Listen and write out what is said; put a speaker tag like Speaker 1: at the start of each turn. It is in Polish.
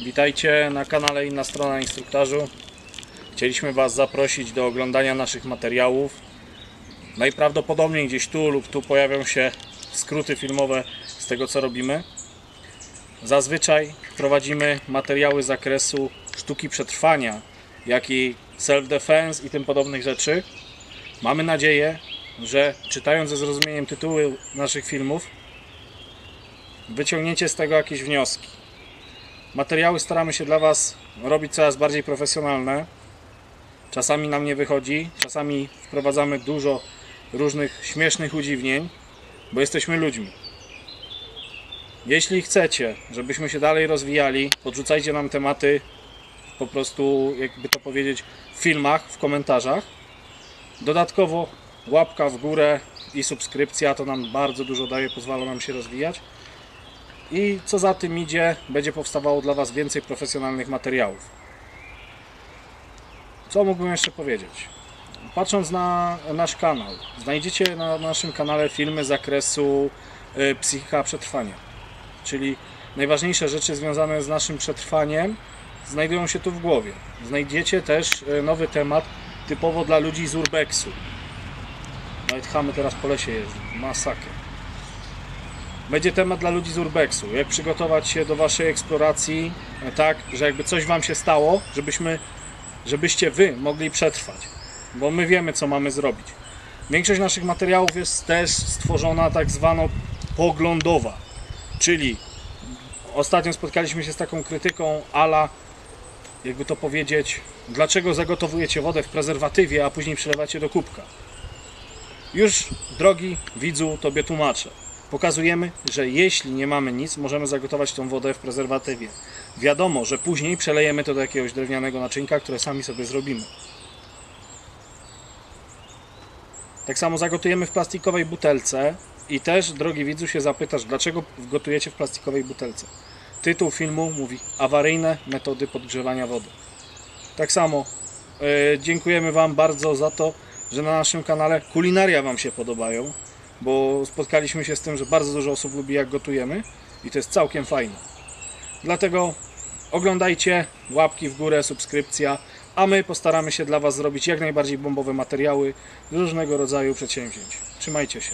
Speaker 1: Witajcie na kanale Inna Strona Instruktażu. Chcieliśmy Was zaprosić do oglądania naszych materiałów. Najprawdopodobniej gdzieś tu lub tu pojawią się skróty filmowe z tego co robimy. Zazwyczaj prowadzimy materiały z zakresu sztuki przetrwania, jak i self-defense i tym podobnych rzeczy. Mamy nadzieję, że czytając ze zrozumieniem tytuły naszych filmów, wyciągniecie z tego jakieś wnioski. Materiały staramy się dla Was robić coraz bardziej profesjonalne. Czasami nam nie wychodzi, czasami wprowadzamy dużo różnych śmiesznych udziwnień, bo jesteśmy ludźmi. Jeśli chcecie, żebyśmy się dalej rozwijali, podrzucajcie nam tematy po prostu, jakby to powiedzieć, w filmach, w komentarzach. Dodatkowo łapka w górę i subskrypcja to nam bardzo dużo daje, pozwala nam się rozwijać. I co za tym idzie, będzie powstawało dla Was więcej profesjonalnych materiałów. Co mógłbym jeszcze powiedzieć? Patrząc na nasz kanał, znajdziecie na naszym kanale filmy z zakresu y, psychika przetrwania. Czyli najważniejsze rzeczy związane z naszym przetrwaniem znajdują się tu w głowie. Znajdziecie też y, nowy temat typowo dla ludzi z urbexu. Nawet chamy teraz po lesie jeżdżą. Masakra. Będzie temat dla ludzi z urbexu. Jak przygotować się do waszej eksploracji e, tak, że jakby coś wam się stało, żebyśmy, żebyście wy mogli przetrwać. Bo my wiemy, co mamy zrobić. Większość naszych materiałów jest też stworzona tak zwaną poglądowa. Czyli ostatnio spotkaliśmy się z taką krytyką ala, jakby to powiedzieć, dlaczego zagotowujecie wodę w prezerwatywie, a później przelewacie do kubka. Już, drogi widzu, tobie tłumaczę. Pokazujemy, że jeśli nie mamy nic, możemy zagotować tą wodę w prezerwatywie. Wiadomo, że później przelejemy to do jakiegoś drewnianego naczynka, które sami sobie zrobimy. Tak samo zagotujemy w plastikowej butelce i też, drogi widzu, się zapytasz, dlaczego gotujecie w plastikowej butelce. Tytuł filmu mówi awaryjne metody podgrzewania wody. Tak samo e, dziękujemy Wam bardzo za to, że na naszym kanale kulinaria Wam się podobają, bo spotkaliśmy się z tym, że bardzo dużo osób lubi jak gotujemy i to jest całkiem fajne. Dlatego oglądajcie, łapki w górę, subskrypcja, a my postaramy się dla Was zrobić jak najbardziej bombowe materiały różnego rodzaju przedsięwzięć. Trzymajcie się.